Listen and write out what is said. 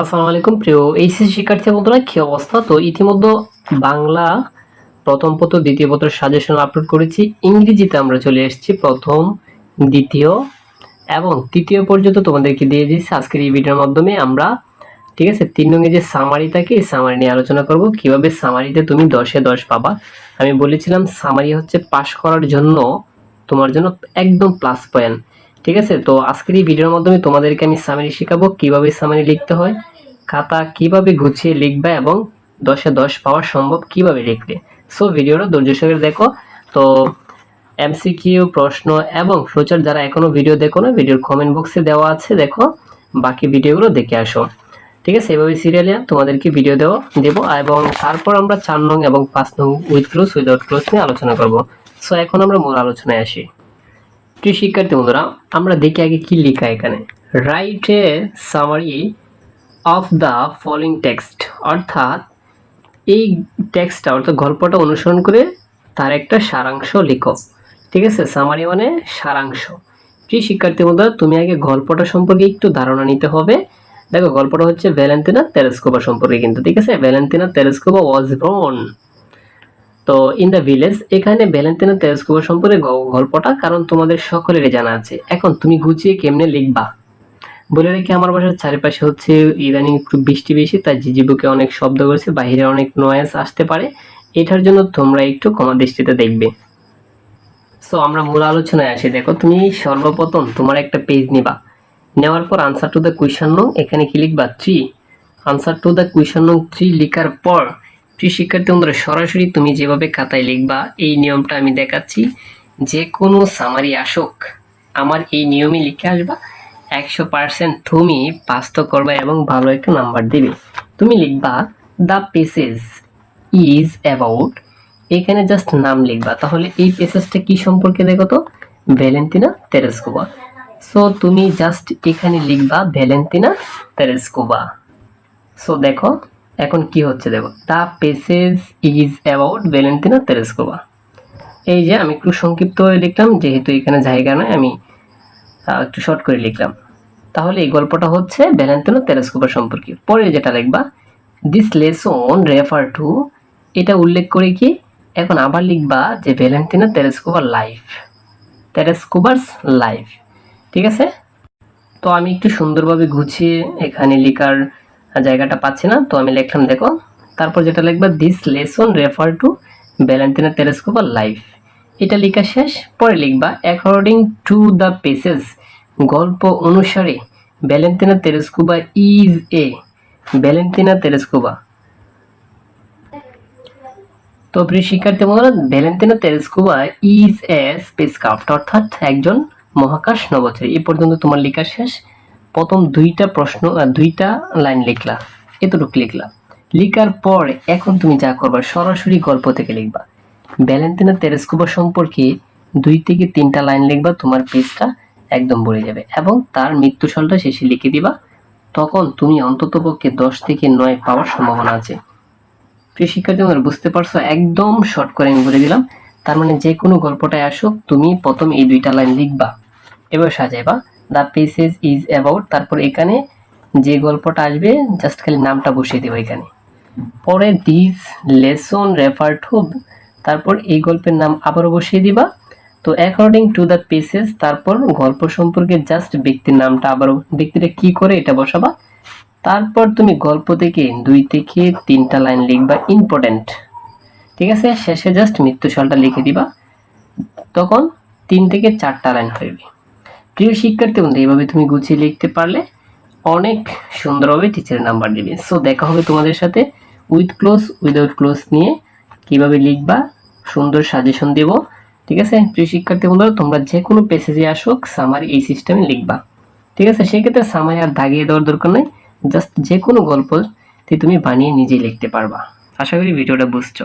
আসসালামু আলাইকুম। প্রিয় এইচএসসি শিক্ষার্থী বন্ধুরা, কি অবস্থা? তো ইতিমধ্যে বাংলা প্রথম পত্র, দ্বিতীয় পত্র সাজেশন আপলোড করেছি। ইংরেজিতে আমরা চলে এসেছি প্রথম, দ্বিতীয় এবং তৃতীয় পর্যন্ত তোমাদেরকে দিয়ে দিয়েছি আজকের এই ভিডিওর মাধ্যমে আমরা। ঠিক আছে? তিন রঙে যে সামারি থাকে, এই সামারি নিয়ে আলোচনা করব। কীভাবে সামারিতে তুমি দশে দশ পাবা? আমি বলেছিলাম সামারি হচ্ছে পাশ করার জন্য তোমার জন্য একদম প্লাস পয়েন্ট ঠিক আছে? তো আজকের এই ভিডিওর মাধ্যমে তোমাদেরকে আমি সামারি শেখাবো, কীভাবে সামারি লিখতে হয়, খাতা কীভাবে গুছিয়ে লিখবে এবং দশে দশ পাওয়া সম্ভব কীভাবে লিখবে সো ভিডিওটা ধৈর্য সহকারে দেখো। তো, এমসিকিউ, প্রশ্ন এবং ফিউচার যারা এখনও ভিডিও দেখো না, ভিডিওর কমেন্ট বক্সে দেওয়া আছে, দেখো। বাকি ভিডিওগুলো দেখে আসো। ঠিক আছে? এভাবে সিরিয়ালে তোমাদেরকে ভিডিও দেওয়া দেবো। এবং তারপর আমরা চার নং এবং পাঁচ নং উইথ ক্লোজ উইদাউট ক্লোজ নিয়ে আলোচনা করব। সো এখন আমরা মূল আলোচনায় আসি। প্রিয় শিক্ষার্থী বন্ধুরা, আমরা দেখি আগে কি লেখা এখানে। Write a summary of the following text অর্থাৎ এই টেক্সটটা অর্থাৎ গল্পটা অনুসরণ করে তার একটা সারাংশ লেখো। ঠিক আছে? সামারি মানে সারাংশ। প্রিয় শিক্ষার্থী বন্ধুরা, তুমি আগে গল্পটা সম্পর্কে একটু ধারণা নিতে হবে। দেখো, গল্পটা হচ্ছে ভ্যালেন্টিনা তেরেস্কোবা সম্পর্কে কিন্তু, ঠিক আছে? ভ্যালেন্টিনা তেরেস্কোবা ওয়াজ ব্রন তো ইন দ্য ভিলেজ এখানে ভ্যালেন্টিনা তেরেস্কোবা সম্পর্কে গল্পটা কারণ তোমাদের সকলেরই জানা আছে। এখন তুমি গুছিয়ে কেমনে লিখবা? বলে রেখে, আমার বাসার চারিপাশে হচ্ছে ইদানিং একটু বৃষ্টি বেশি, তাই ঝিঝিবুকে অনেক শব্দ করেছে, বাইরে অনেক নয়েজ আসতে পারে। এটার জন্য তোমরা একটু কমা দৃষ্টিতে দেখবে। সো আমরা মূল আলোচনায় আসি। দেখো, তুমি সর্বপ্রথম তোমার একটা পেজ নিবা। নেওয়ার পর আনসার টু দ্য কুয়েশন নং এখানে কি লিখবা? Three answer to the question নং থ্রি লিখার পর প্রিয় শিক্ষার্থী বন্ধুরা, সরাসরি তুমি যেভাবে খাতায় লিখবা, এই নিয়মটা আমি দেখাচ্ছি। যে কোনো সামারি আসুক, আমার এই নিয়মে লিখে আসবা, একশো পার্সেন্ট তুমি পাস তো করবা এবং ভালো একটা নাম্বার দিবে। তুমি লিখবা দ্য পেসেজ ইজ অ্যাবাউট এখানে জাস্ট নাম লিখবা। তাহলে এই পেসেজটা কি সম্পর্কে দেখো তো? ভ্যালেন্টিনা তেরেস্কোবা সো তুমি জাস্ট এখানে লিখবা ভ্যালেন্টিনা তেরেস্কোবা সো দেখো এখন কি হচ্ছে দেখো? The passage is about Valentina Tereshkova এই যে আমি একটু সংক্ষিপ্ত হয়ে লিখলাম, যেহেতু এখানে জায়গা নয় আমি একটু শর্ট করে লিখলাম। তাহলে এই গল্পটা হচ্ছে ভ্যালেন্টিনো তেরেস্কোবা সম্পর্কে। পরে যেটা লিখবা দিস লেসন রেফার টু এটা উল্লেখ করে কি, এখন আবার লিখবা যে ভ্যালেন্টিনো তেরেস্কোবার লাইফ তেরেস্কোবার্স লাইফ ঠিক আছে? তো আমি একটু সুন্দরভাবে গুছিয়ে এখানে লেখার জায়গাটা পাচ্ছি না, তো আমি লিখলাম, দেখো, তারপর যেটা লিখবা this lesson refer to Valentina তেরেস্কোবার life এটা লেখা শেষ, পরে লিখবা অ্যাকর্ডিং টু দ্য পেসেস গল্প অনুসারে Valentina Tereshkova is a Valentina Tereshkova তো প্রিয় শিক্ষার্থী বন্ধুরা Valentina Tereshkova is a spacecraft অর্থাৎ একজন মহাকাশ নভোচারী। এই পর্যন্ত তোমার লেখা শেষ। প্রথম দুইটা প্রশ্ন দুইটা লাইন লিখলা, এতটুকু লিখলা। লিখার পর এখন তুমি যা করবা, সরাসরি গল্প থেকে লিখবা। ভ্যালেন্টিনা তেরেস্কোবা সম্পর্কে দুই থেকে তিনটা লাইন লিখবা, তোমার পেজটা একদম ভরে যাবে এবং তার মৃত্যুশালটা শেষে লিখে দিবা। তখন তুমি অন্ততপক্ষে দশ থেকে নয় পাওয়ার সম্ভাবনা আছে। প্রিয় শিক্ষার্থী বুঝতে পারছ? একদম শর্ট করে আমি বলে দিলাম। তার মানে যে কোনো গল্পটায় আসুক, তুমি প্রথম এই দুইটা লাইন লিখবা। এবার সাজাইবা। দ্য পেসেজ ইজ অ্যাবাউট তারপর এখানে যে গল্পটা আসবে জাস্ট খালি নামটা বসিয়ে দেবো এখানে। পরে দিস লেসন রেফার টু তারপর এই গল্পের নাম আবারও বসিয়ে দিবা। তো অ্যাকর্ডিং টু দ্য পেসেস তারপর গল্প সম্পর্কে জাস্ট ব্যক্তির নামটা আবারও ব্যক্তিটা কি করে এটা বসাবা। তারপর তুমি গল্প থেকে দুই থেকে তিনটা লাইন লিখবা ইম্পর্টেন্ট ঠিক আছে? শেষে জাস্ট মৃত্যুশালটা লিখে দিবা। তখন তিন থেকে চারটা লাইন হইবে প্রিয় শিক্ষার্থী বন্ধু এইভাবে তুমি গুছিয়ে লিখতে পারলে অনেক সুন্দরভাবে টিচারের নাম্বার দিবে। সো দেখা হবে তোমাদের সাথে উইথ ক্লোজ উইদাউট ক্লোজ নিয়ে কীভাবে লিখবা, সুন্দর সাজেশন দেব। ঠিক আছে? প্রিয় শিক্ষার্থী বন্ধুরা তোমরা যে কোনো পেসেজে আসুক সামারি এই সিস্টেমে লিখবা। ঠিক আছে? সেক্ষেত্রে সামারি আর দাগিয়ে দেওয়ার দরকার নেই। জাস্ট যে কোনো গল্প তুমি বানিয়ে নিজেই লিখতে পারবা। আশা করি ভিডিওটা বুঝছ।